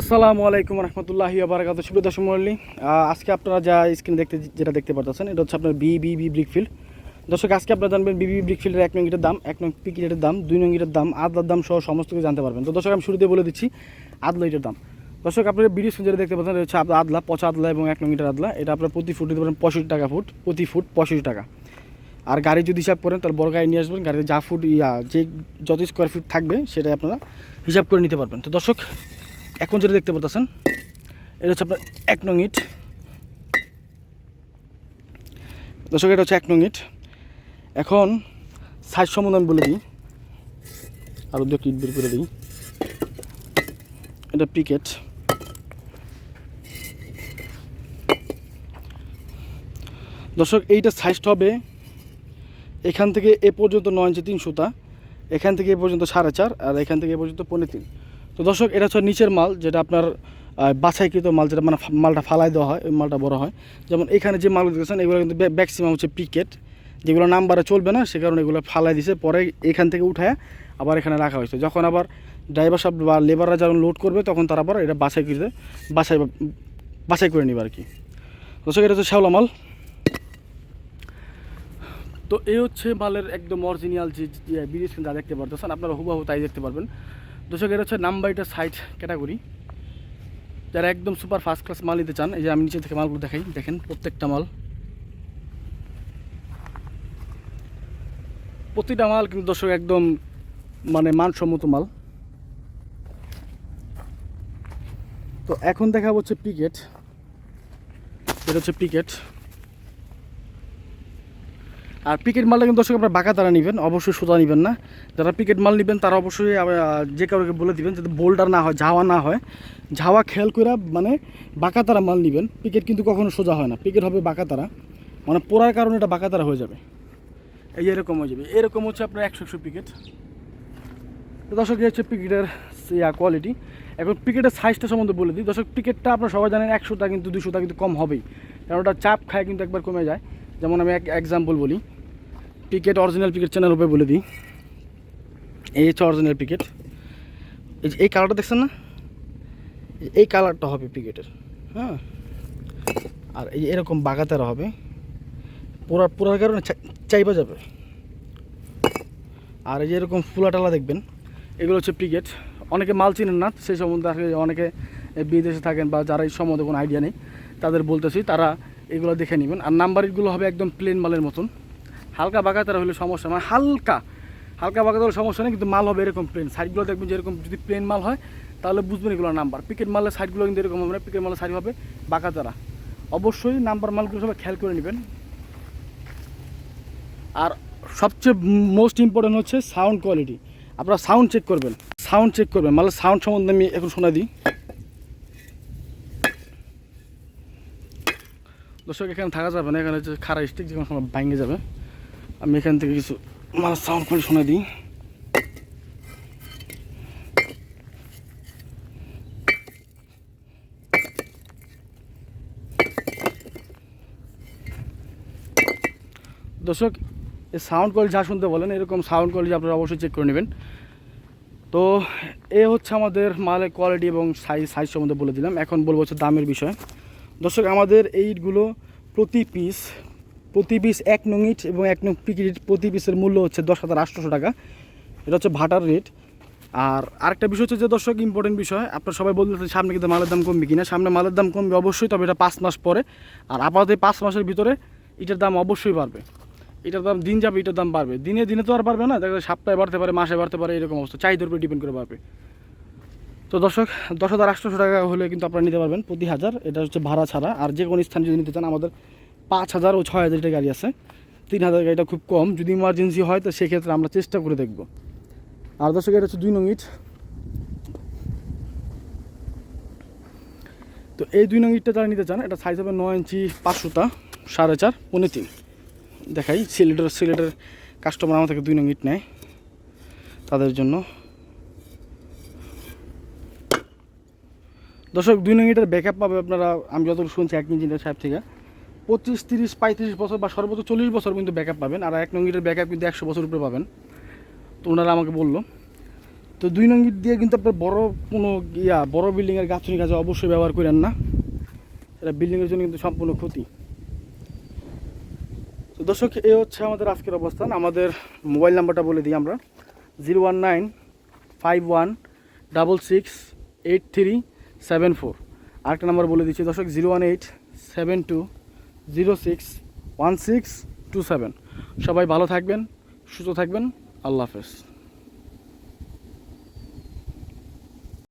আসসালামু আলাইকুম রহমতুল্লাহি আবরাকাত সুবিধা মল্লি আজকে আপনারা যা স্ক্রিন দেখতে যেটা দেখতে পাচ্ছেন এটা হচ্ছে আপনার বি বি ব্রিকফিল্ড দর্শক, আজকে আপনারা জানবেন বিবি ব্রিকফিল্ডের এক নং ইটের দাম, এক নং পিকিটের দাম, দুই নং ইটের দাম, আদলার দাম সহ সমস্ত কিছু জানতে পারবেন। তো দর্শক, আমি শুরুতে বলে দিচ্ছি, আদলা ইটের দাম। দর্শক, আপনার ভিডিও যেটা দেখতে পাচ্ছেন, এটা হচ্ছে আদলা পচা আদলা এবং এক নং ইটের আদলা। এটা আপনার প্রতি ফুট দিতে পারেন পঁয়ষট্টি টাকা ফুট, প্রতি ফুট পঁয়ষট্টি টাকা। আর গাড়ি যদি হিসাব করেন, তাহলে বড় গাড়ি নিয়ে আসবেন, গাড়িতে যা ফুট ইয়া, যে যত স্কোয়ার ফিট থাকবে, সেটাই আপনারা হিসাব করে নিতে পারবেন। তো দর্শক এখন যেটা দেখতে পাচ্ছেন এটা হচ্ছে আপনার এক নং ইট। দর্শক, এটা হচ্ছে এক নং ইট। এখন সাইজ সম্বন্ধে আমি বলে দিই। আরও দু ইট বের করে দিই। এটা পিকেট দর্শক, এইটা সাইজটা হবে এখান থেকে এ পর্যন্ত নয় ইঞ্চি তিন সুতা এখান থেকে এ পর্যন্ত সাড়ে চার, আর এখান থেকে এ পর্যন্ত পনেরো তিন। তো দর্শক, এটা হচ্ছে নিচের মাল, যেটা আপনার বাছাইকৃত মাল, যেটা মানে মালটা ফালাই দেওয়া হয় ওই মালটা বড় হয়। যেমন এখানে যে মালগুলো দেখছেন এগুলো কিন্তু ম্যাক্সিমাম হচ্ছে পিকেট যেগুলো নাম্বারে চলবে না, সে কারণে এগুলো ফালাই দিছে, পরে এখান থেকে উঠায় আবার এখানে রাখা হয়েছে। যখন আবার ড্রাইভার সাহেব বা লেবাররা যখন লোড করবে, তখন তারা আবার এটা বাছাই বাছাইকৃত, বাছাই বাছাই করে নেবে আর কি। দর্শক, এটা হচ্ছে শ্যাওলা মাল। তো এই হচ্ছে মালের একদম অরিজিনাল যে বিদেশ যা দেখতে পারতেছেন, আপনারা হুবাহু তাই দেখতে পারবেন। দর্শক, এটা হচ্ছে নাম্বার এটা সাইড ক্যাটাগরি যারা একদম সুপার ফার্স্ট ক্লাস মাল নিতে চান, এই যে আমি নিচে থেকে মালগুলো দেখাই, দেখেন প্রত্যেকটা মাল। প্রতিটা মাল কিন্তু দর্শক একদম মানে মানসম্মত মাল। তো এখন দেখা হচ্ছে পিকেট এটা হচ্ছে পিকেট আর পিকেট মালটা কিন্তু দর্শক আপনার বাঁকা তারা নেবেন, অবশ্যই সোজা নেবেন না। যারা পিকেট মাল নেবেন, তারা অবশ্যই যে কাউকে বলে দিবেন যাতে বোল্ডার না হয়, ঝাওয়া না হয়। ঝাওয়া খেয়াল করে মানে বাঁকা তারা মাল নেবেন। পিকেট কিন্তু কখনো সোজা হয় না। পিকেট হবে বাঁকা তারা। মানে পোড়ার কারণে এটা বাঁকা তারা হয়ে যাবে। এই এরকম হয়ে যাবে। এরকম হচ্ছে আপনার একশো একশো পিকেট তো দর্শক, এই হচ্ছে পিকেটের ইয়া কোয়ালিটি এখন পিকেটের সাইজটা সম্বন্ধে বলে দিই। দর্শক পিকেটটা আপনারা সবাই জানেন, একশোটা কিন্তু, দুশোটা কিন্তু কম হবেই। কারণ ওটা চাপ খায় কিন্তু একবার কমে যায়। যেমন আমি এক এক্সাম্পল বলি। পিকেট অরিজিনাল পিকেট চেনার উপরে বলে দিই। এই হচ্ছে অরিজিনাল পিকেট এই যে, এই কালারটা দেখছেন না? এই কালারটা হবে পিকেটের হ্যাঁ? আর এই এরকম বাগাতারা হবে। পোড়া পোড়ার কারণে চাইবা যাবে। আর এই যে এরকম ফুলাটালা দেখবেন, এগুলো হচ্ছে পিকেট অনেকে মাল চিনেন না, সেই সম্বন্ধে আসলে অনেকে বিদেশে থাকেন বা যারা এই সম্বন্ধে কোনো আইডিয়া নেই, তাদের বলতেছি, তারা এগুলো দেখে নেবেন। আর নাম্বারগুলো হবে একদম প্লেন মালের মতন। হালকা বাঁকাতারা হলে সমস্যা মানে হালকা হালকা বাঁকাতে হলে সমস্যা নেই, কিন্তু মাল হবে এরকম প্লেন সাইডগুলো দেখবেন যে এরকম যদি প্লেন মাল হয়, তাহলে বুঝবেন এগুলো নাম্বার পিকেট মালের সাইডগুলো কিন্তু এরকম হবে না পিকেট মালের সাইড হবে বাঁকাতারা অবশ্যই নাম্বার মালগুলো সবাই খেয়াল করে নেবেন। আর সবচেয়ে মোস্ট ইম্পর্টেন্ট হচ্ছে সাউন্ড কোয়ালিটি আপনারা সাউন্ড চেক করবেন সাউন্ড চেক করবেন। মানে সাউন্ড সম্বন্ধে আমি এখন শোনা দিই। দর্শক, এখানে থাকা যাবে না, এখানে হচ্ছে খারাপ স্টিক যে সময় ভাঙে যাবে। আমি এখান থেকে কিছু মানে সাউন্ড করে শোনা দিই। দর্শক, এই সাউন্ড কোয়ালিটি যা শুনতে বলেন, এরকম সাউন্ড কোয়ালিটি আপনারা অবশ্যই চেক করে নেবেন। তো, এ হচ্ছে আমাদের মালের কোয়ালিটি এবং সাইজ সাইজ সম্বন্ধে বলে দিলাম। এখন বলব হচ্ছে দামের বিষয়। দর্শক, আমাদের এই ইটগুলো প্রতি পিস প্রতি পিস এক নং ইট এবং এক নং পিক ইট প্রতি পিসের মূল্য হচ্ছে দশ হাজার আটশোশো টাকা। এটা হচ্ছে ভাটার রেট আর আরেকটা বিষয় হচ্ছে যে দর্শক ইম্পর্টেন্ট বিষয়, আপনারা সবাই বলতেছেন সামনে কিন্তু মালের দাম কমবে কিনা। সামনে মালের দাম কমবে অবশ্যই, তবে এটা পাঁচ মাস পরে। আর আপাতত এই পাঁচ মাসের ভিতরে এটার দাম অবশ্যই বাড়বে। এটার দাম দিন যাবে এটার দাম বাড়বে। দিনে দিনে তো আর বাড়বে না, দেখা যায় সপ্তাহে বাড়তে পারে, মাসে বাড়তে পারে, এরকম অবস্থা। চাহিদার উপরে ডিপেন্ড করে বাড়বে। তো দর্শক, দশ হাজার আটশোশো টাকা হলে কিন্তু আপনারা নিতে পারবেন প্রতি হাজার। এটা হচ্ছে ভাড়া ছাড়া। আর যে কোনো স্থানে যদি নিতে চান আমাদের পাঁচ হাজার ও ছয় হাজার গাড়ি আছে। তিন হাজার গাড়িটা খুব কম। যদি ইমার্জেন্সি হয়, তো সেক্ষেত্রে আমরা চেষ্টা করে দেখব। আর দর্শক, এটা হচ্ছে দুই নং ইট। তো এই দুই নং ইটটা যারা নিতে চান, এটা সাইজ হবে নয় ইঞ্চি পাঁচশোটা সাড়ে চার পনেরো তিন। দেখাই সিলেটের সিলেটের কাস্টমার আমার থেকে দুই নং ইট নেয় তাদের জন্য। দর্শক, দুই নং ইটের ব্যাকআপ পাবে আপনারা, আমি যতটুকু শুনছি, এক ইঞ্জিনিয়ার সাহেব থেকে। পঁচিশ, তিরিশ, পঁয়ত্রিশ বছর বা সর্বোচ্চ চল্লিশ বছর কিন্তু ব্যাকআপ পাবেন আর এক নং ইটের ব্যাকআপ কিন্তু একশো বছর উপরে পাবেন। তো ওনারা আমাকে বলল। তো দুই নং ইট দিয়ে কিন্তু আপনার বড় কোনো ইয়া, বড় বিল্ডিংয়ের গাঁথনি কাজে অবশ্যই ব্যবহার করেন না। এটা বিল্ডিংয়ের জন্য কিন্তু সম্পূর্ণ ক্ষতি। তো দর্শক, এ হচ্ছে আমাদের আজকের অবস্থান। আমাদের মোবাইল নাম্বারটা বলে দিই আমরা। Zero one nine five one double six eight three seven four. আরেকটা নাম্বার বলে দিচ্ছি। দর্শক, zero one eight seven two zero six one six two seven. সবাই ভালো থাকবেন সুস্থ থাকবেন আল্লাহ হাফেজ।